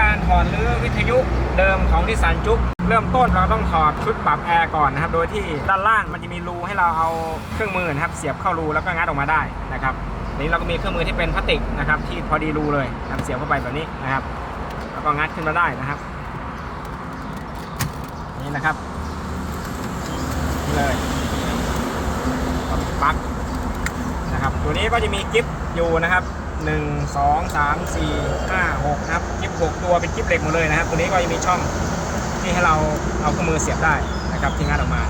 การถอดรื้อวิทยุเดิมของที่สันจุกเริ่มต้นเราต้องถอดชุดปรับแอร์ก่อนนะครับ โดยที่ด้านล่างมันจะมีรูให้เราเอาเครื่องมือนะครับเสียบเข้ารูแล้วก็งัดออกมาได้นะครับทีนี้เราก็มีเครื่องมือที่เป็นพลาสติกนะครับ ที่พอดีรูเลยนะครับเสียบเข้าไปแบบนี้นะครับ แล้วก็งัดขึ้นมาได้นะครับ นี่นะครับนี่เลยปลั๊กนะครับ ตัวนี้ก็จะมีกิฟต์อยู่นะครับ 1 2 3 4 5 6นะครับกิฟ6ตัวเป็นคลิปเหล็กหมดเลยนะครับ ตัวนี้ก็ยังมีช่องที่ให้เราเอาข้อมือเสียบได้นะครับที่งัดออกมา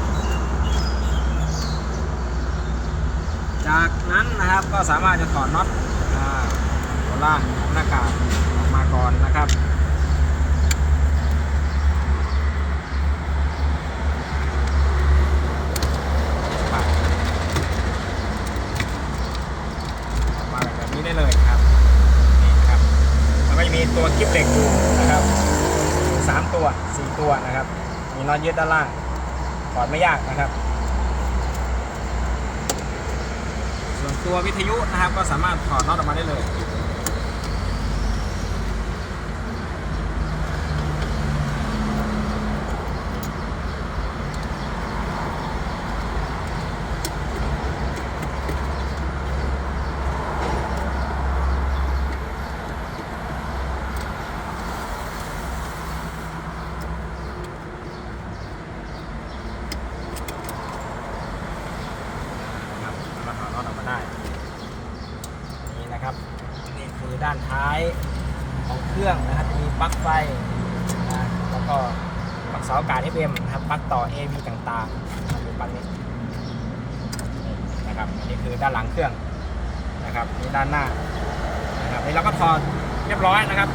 จากนั้นนะครับก็สามารถจะถอดน็อตตัวล่างของหน้ากากออกมาก่อนนะครับ ออกมาแบบนี้ได้เลยครับนี่ครับแล้วก็จะมี ตัวคลิปเหล็กอยู่นะครับสามตัวสี่ตัวนะครับ มีน็อตยึดด้านล่างถอดไม่ยากนะครับ ส่วนตัววิทยุนะครับก็สามารถถอดน็อตออกมาได้เลย นะครับสามารถถอดน็อตออกมา ได้นี่นะครับนี่คือด้านท้ายของเครื่องนะครับจะมีปลั๊กไฟนะแล้วก็ปลั๊กเสาอากาศ FM นะครับปลั๊กต่อ AV ต่างๆนะครับดูปลั๊กนี้นี่นะครับนนี่คือด้านหลังเครื่องนะครับนี่ด้านหน้านะครับนี่เราก็ถอดเรียบร้อยนะครับ